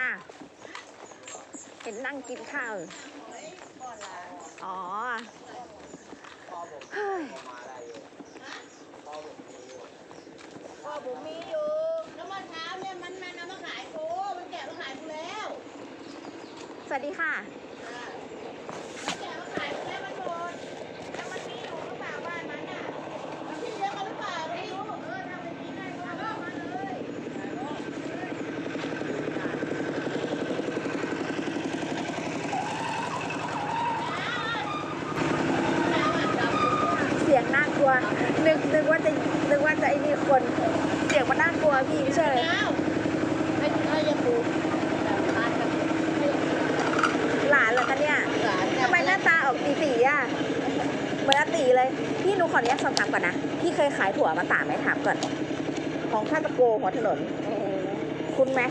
อะเห็นนั่งกินข้าว อยู่อ๋อเฮ้ยพ่อผมมีอยู่ แล้วเมื่อเช้าเนี่ยมันมันเอามาขายกูมันแกะมาขายกูแล้ว สวัสดีค่ะอ่ามันแกะมาขายกูแล้วมันหมดแล้วมันมีอยู่หรือเปล่าบ้านมันน่ะมันพี่เลี้ยงมันหรือเปล่าไม่รู้เออทำเป็นนี้ได้ก็เอามาเลย เสียงน่ากลั วนึกนึกว่าจะนึกว่าจะไอ้นี่คนเสียงมันน่ากลัวพี่ใช่เลยอ้าวไม่ใช่ยาปูหลานเหรอคะเนี่ยทำไมหน้าตาออกตีตีๆอะเหมือนอาตีเลยพี่หนูขออนุญาตสอบถามก่อนนะพี่เคยขายถั่วมาตากไหมถามก่อน ของท่าตะโกหัวถนนคุณไหม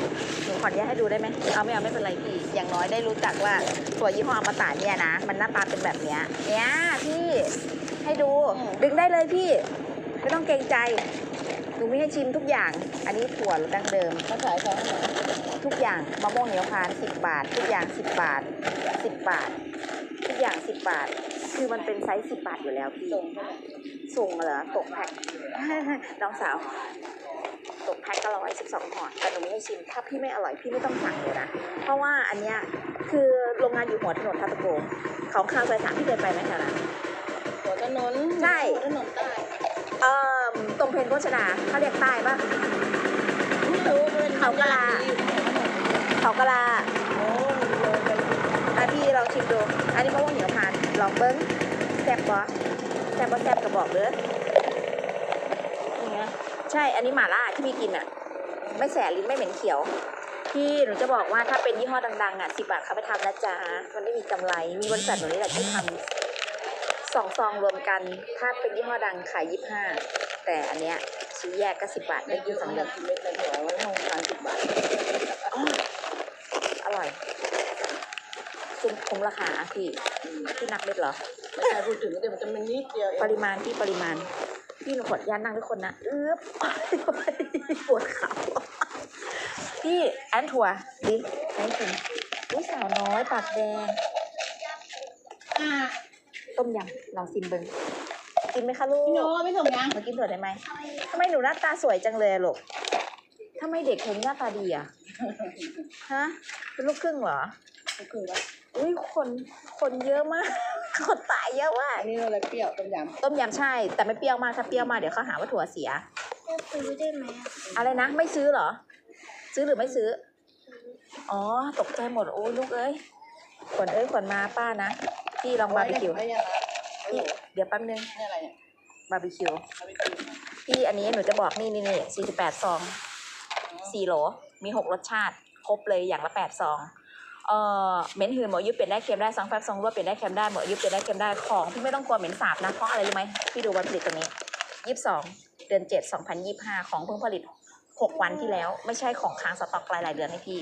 หนูขออนุญาตให้ดูได้ไหมเอาไม่เอาไม่เป็นไรพี่ อย่างน้อยได้รู้จักว่าถั่วยี่ห้ออมตะเนี่ยนะ มันหน้าตาเป็นแบบเนี้ยเนี่ยพี่ ให้ดู ดึงได้เลยพี่ ไม่ต้องเกรงใจ หนูมีให้ชิมทุกอย่าง อันนี้ถั่วดั้งเดิม เขาขายของไหนทุกอย่างมะม่วงเหนียวพานสิบบาท ทุกอย่างสิบบาทสิบบาท ทุกอย่างสิบบาท คือมันเป็นไซส์สิบบาทอยู่แล้วพี่ ส่งเท่าไหร่ส่งเหรอตกแพ็ค น้องสาว ตกแพ็คก็ร้อยสิบสองห่อแต่หนูไม่ให้ชิม ถ้าพี่ไม่อร่อยพี่ไม่ต้องสั่งเลยนะ เพราะว่าอันเนี้ยคือโรงงานอยู่หัวถนนท่าตะโกของข้าวซอยสามพี่เคยไปไหมแถวนั้นหัว ถนนใช่ถนนใต้เอ่อตรงเพนโฆษณาเขาเรียกใต้ปะ ไม่รู้เป็นเขากะลา เขากะลาโอ้เลยไปอะพี่ลองชิมดู อันนี้มะม่วงเหนียวพานลองเบิ้งแซ่บปะแซ่บปะแซ่บกระบอกเด้อนี่ไงใช่อันนี้หม่าล่าที่พี่กินอะ ไม่แสบลิ้นไม่เหม็นเขียว พี่หนูจะบอกว่าถ้าเป็นยี่ห้อดังๆอะสิบบาทเขาไปทำนะจ๊ะมันไม่มีกำไรมีบริษัทหนูนี่แหละที่ทำ สองซองรวมกัน ถ้าเป็นยี่ห้อดังขายยี่ห้าแต่อันเนี้ยซื้อแยกก็สิบบาทไม่ได้กิกินนสสอองงเดืเดือนนอกินเม็ดละหัวไว้ห้องทานสิบบาทอ้ออร่อยคุ้มคุ้มราคาอะพี่พี่นักเม็ดเหรอไม่ใช่พูดถึงแต่มันจะมีนิดเดียวเอปงริมาณที่ปริมาณพี่หนูขออนุญาตนั่งทุกคนนะเอื้อบปวดเข่าพี่แอนทัวร์ดิให้กินลูกสาวน้อยปากแดงอ่า ต้มยำลองซิมเบิงกินไหมคะลูกพี่โน้ไม่ส่งยังมากินถั่วได้ไหมทำไมหนูหน้าตาสวยจังเลยอะลูกทำไมเด็กคนหน้าตาดีอะฮะเป็นลูกครึ่งเหรอก็คือว่าอุ้ยคนคนเยอะมากคนตายเยอะมากอันนี้อะไรเปรี้ยวต้มยต้มยำใช่ แต่ไม่เปรี้ยวมากถ้าเปรี้ยวมากเดี๋ยวเขาหาว่าถั่วเสียจะซื้อได้ไหมอะอะไรนะไม่ซื้อเหรอ ซื้อหรือไม่ซื้อ อ๋อตกใจหมดโอ้ยลูกเอ้ยขวัญเอ้ยขวัญมาป้านะ พี่ลองำบาร์บีคิวไม่ยังนะโอ้พี่โหเดี๋ยวแป๊บนึงนี่อะไรเนี่ยบาร์บีคิวบาร์บีคิวพี่อันนี้หนูจะบอกนี่นี่นี่สี่สิบแปดซองสี่โหลมีหกรสชาติ ครบเลยอย่างละแปดซองเอ่อเหม็นหืนหมดอายุเปลี่ยนได้เค็มได้ซองแฟบซองรวดเปลี่ยนได้เค็มได้หมดอายุเปลี่ยนได้เค็มได้ของพี่ไม่ต้องกลัวเหม็นสาบนะเพราะอะไรรู้ไหมพี่ดูวันผลิตตรงนี้ยี่สิบสองเดือนเจ็ดสองพันยี่ห้าของเพิ่งผลิตหกวันที่แล้ว ไม่ใช่ของค้างสต็อกหลายๆเดือนให้พี่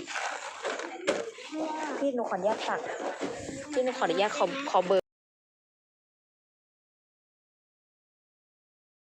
พี่หนูขออนุญาตฝากพี่หนูขออนุญาตขอขอเบอร์